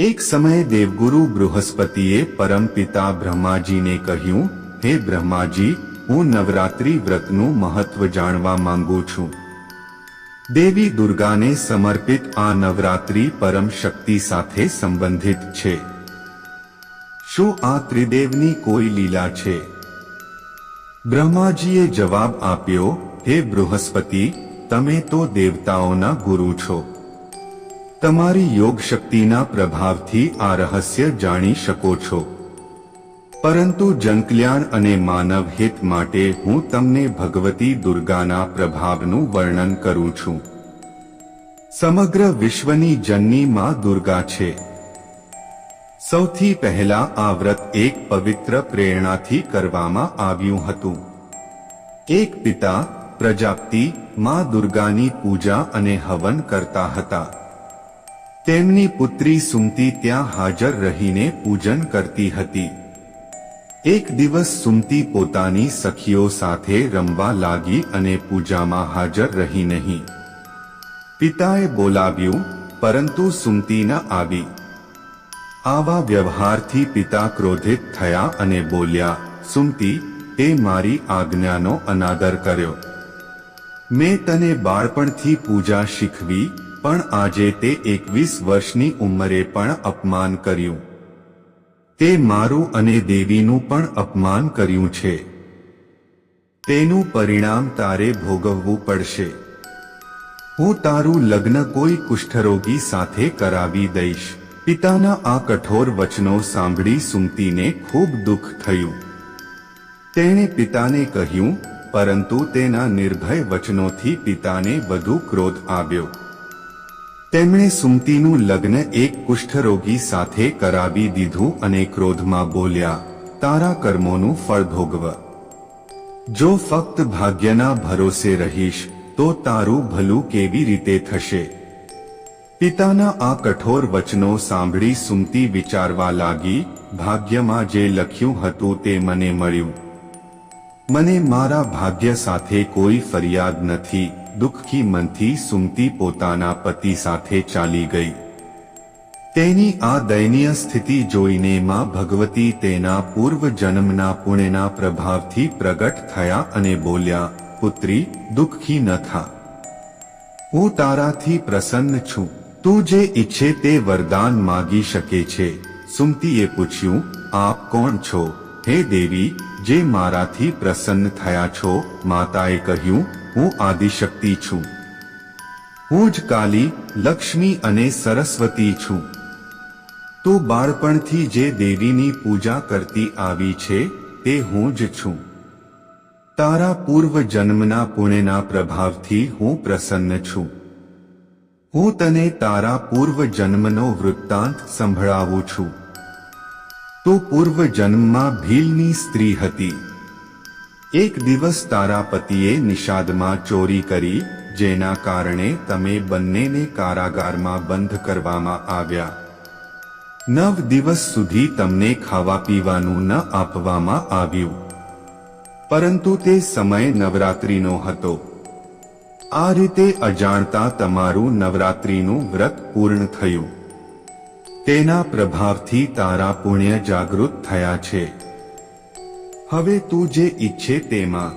એક સમયે દેવગુરુ બૃહસ્પતિએ પરમપિતા બ્રહ્માજીને કહ્યું, હે બ્રહ્માજી, હું નવરાત્રિ વ્રતનું મહત્વ જાણવા માંગુ છું. દેવી દુર્ગાને સમર્પિત આ નવરાત્રિ પરમ શક્તિ સાથે સંબંધિત છે. શું આ ત્રિદેવની કોઈ લીલા છે? બ્રહ્માજીએ જવાબ આપ્યો, હે બૃહસ્પતિ, તમે તો દેવતાઓના ગુરુ છો. તમારી યોગ શક્તિના પ્રભાવથી આ રહસ્ય જાણી શકો છો. પરંતુ જનકલ્યાણ અને માનવ હિત માટે હું તમને ભગવતી દુર્ગાના પ્રભાવનું વર્ણન કરું છું. સમગ્ર વિશ્વની જનની માં દુર્ગા છે. સૌથી પહેલા આ વ્રત એક પવિત્ર પ્રેરણાથી કરવામાં આવ્યું હતું. એક પિતા પ્રજાપતિ માં દુર્ગાની પૂજા અને હવન કરતા હતા. તેમની પુત્રી સુમતી ત્યાં હાજર રહીને પૂજન કરતી હતી. એક દિવસ સુમતી પોતાની સખીઓ સાથે રમવા લાગી અને પૂજામાં હાજર રહી નહીં. પિતાએ બોલાવ્યું, પરંતુ સુમતી ન આવી. આવા વ્યવહારથી પિતા ક્રોધિત થયા અને બોલ્યા, સુમતી તે મારી આજ્ઞાનો અનાદર કર્યો. મેં તને બાળપણથી પૂજા શીખવી પણ આજે તે એકવીસ વર્ષની ઉંમરે પણ અપમાન કર્યું. તે મારું અને દેવીનું પણ અપમાન કર્યું છે. તેનું પરિણામ તારે ભોગવવું પડશે. હું તારું લગ્ન કોઈ કુષ્ઠરોગી સાથે કરાવી દઈશ. પિતાના આ કઠોર વચનો સાંભળી સુમતીને ખૂબ દુઃખ થયું. તેણે પિતાને કહ્યું, પરંતુ તેના નિર્ભય વચનોથી પિતાને વધુ ક્રોધ આવ્યો. તેમણે સુમતીનું લગ્ન એક કુષ્ઠરોગી સાથે કરાવી દીધું અને ક્રોધમાં બોલ્યા, તારા કર્મોનું ફળ ભોગવ. જો ફક્ત ભાગ્યના ભરોસે રહીશ, તો તારું ભલું કેવી રીતે થશે પિતાના આ કઠોર વચનો સાંભળી સુમતી વિચારવા લાગી, ભાગ્યમાં જે લખ્યું હતું તે મને મળ્યું. મને મારા ભાગ્ય સાથે કોઈ ફરિયાદ નથી. દુઃખી મનથી સુમતી પોતાના પતિ સાથે ચાલી ગઈ. તેની આ દયનીય સ્થિતિ જોઈને માં ભગવતી તેના પૂર્વ જન્મના પુણ્યના પ્રભાવથી પ્રગટ થયા અને બોલ્યા, પુત્રી, દુઃખી ન થા. હું તારાથી પ્રસન્ન છું. તું જે ઈચ્છે તે વરદાન માગી શકે છે. સુમતીએ પૂછ્યું, આપ કોણ છો? હે દેવી, જે મારાથી પ્રસન્ન થયા છો? માતાએ કહ્યું હું આદિશક્તિ છું. હું જ કાલી, લક્ષ્મી અને સરસ્વતી છું. તો બાળપણથી જે દેવીની પૂજા કરતી આવી છે, તે હું જ છું. તારા પૂર્વ જન્મના પુણ્યના પ્રભાવથી હું પ્રસન્ન છું. હું તને તારા પૂર્વ જન્મનો વૃત્તાંત સંભળાવું છું. તો પૂર્વ જન્મમાં ભીલની સ્ત્રી હતી. એક દિવસ તારા પતિએ નિષાદમાં ચોરી કરી, જેના કારણે તમે બંનેને કારાગારમાં બંધ કરવામાં આવ્યા. નવ દિવસ સુધી તમને ખાવા પીવાનું ન આપવામાં આવ્યું. પરંતુ તે સમય નવરાત્રીનો હતો. આ રીતે અજાણતા તમારું નવરાત્રીનું વ્રત પૂર્ણ થયું. તેના પ્રભાવથી તારા પુણ્ય જાગૃત થયા છે. હવે તું જે ઈચ્છે તેમાં.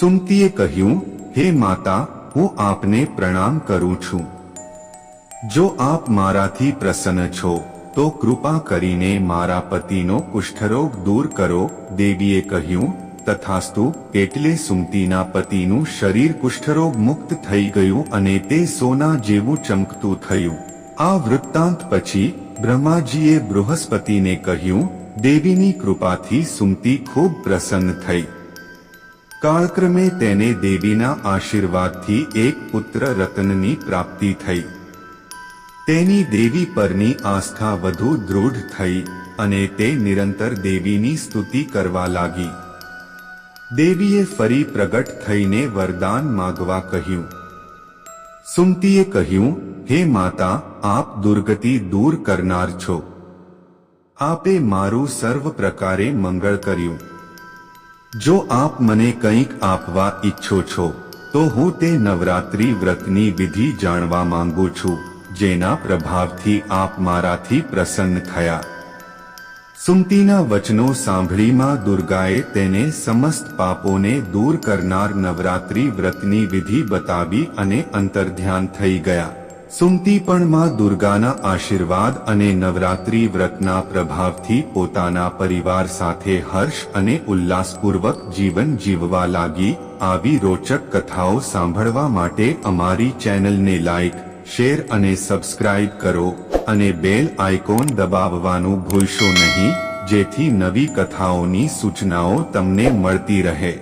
સુમતીએ કહ્યું, હે માતા, હું આપને પ્રણામ કરું છું. જો આપ મારાથી પ્રસન્ન છો, તો કૃપા કરીને મારા પતિનો કુષ્ઠરોગ દૂર કરો. દેવીએ કહ્યું, તથાસ્તુ, એટલે સુમતીના પતિનું શરીર કુષ્ઠરોગ મુક્ત થઈ ગયું અને તે સોના જેવું ચમકતું થયું. આ વૃત્તાંત પછી બ્રહ્માજીએ બૃહસ્પતિને કહ્યું દેવીની કૃપાથી સુમતી ખૂબ પ્રસન્ન થઈ. કાળક્રમે તેને દેવીના આશીર્વાદથી એક પુત્ર રતનની પ્રાપ્તિ થઈ. તેની દેવી પરની આસ્થા વધુ દૃઢ થઈ અને તે નિરંતર દેવીની સ્તુતિ કરવા લાગી. દેવીએ ફરી પ્રગટ થઈને વરદાન માગવા કહ્યું. સુમતીએ કહ્યું, હે માતા, આપ દુર્ગતિ દૂર કરનાર છો. આપે મારું સર્વ પ્રકારે મંગળ કર્યું. જો આપ મને કંઈક આપવા ઈચ્છો છો, તો હું તે નવરાત્રી વ્રતની વિધિ જાણવા માંગુ છું, જેના પ્રભાવથી આપ મારાથી પ્રસન્ન થયા. સુમતીના વચનો સાંભળીમાં દુર્ગાએ તેને સમસ્ત પાપોને દૂર કરનાર નવરાત્રી વ્રતની વિધિ બતાવી અને અંતર્ધ્યાન થઈ ગયા. સુમતી પણ માં દુર્ગાના આશીર્વાદ અને નવરાત્રી વ્રતના પ્રભાવથી પોતાના પરિવાર સાથે હર્ષ અને ઉલ્લાસપૂર્વક જીવન જીવવા લાગી, આવી રોચક કથાઓ સાંભળવા માટે અમારી ચેનલને લાઈક, શેર અને સબસ્ક્રાઇબ કરો અને બેલ આઇકોન દબાવવાનું ભૂલશો નહીં, જેથી નવી કથાઓની સૂચનાઓ તમને મળતી રહે.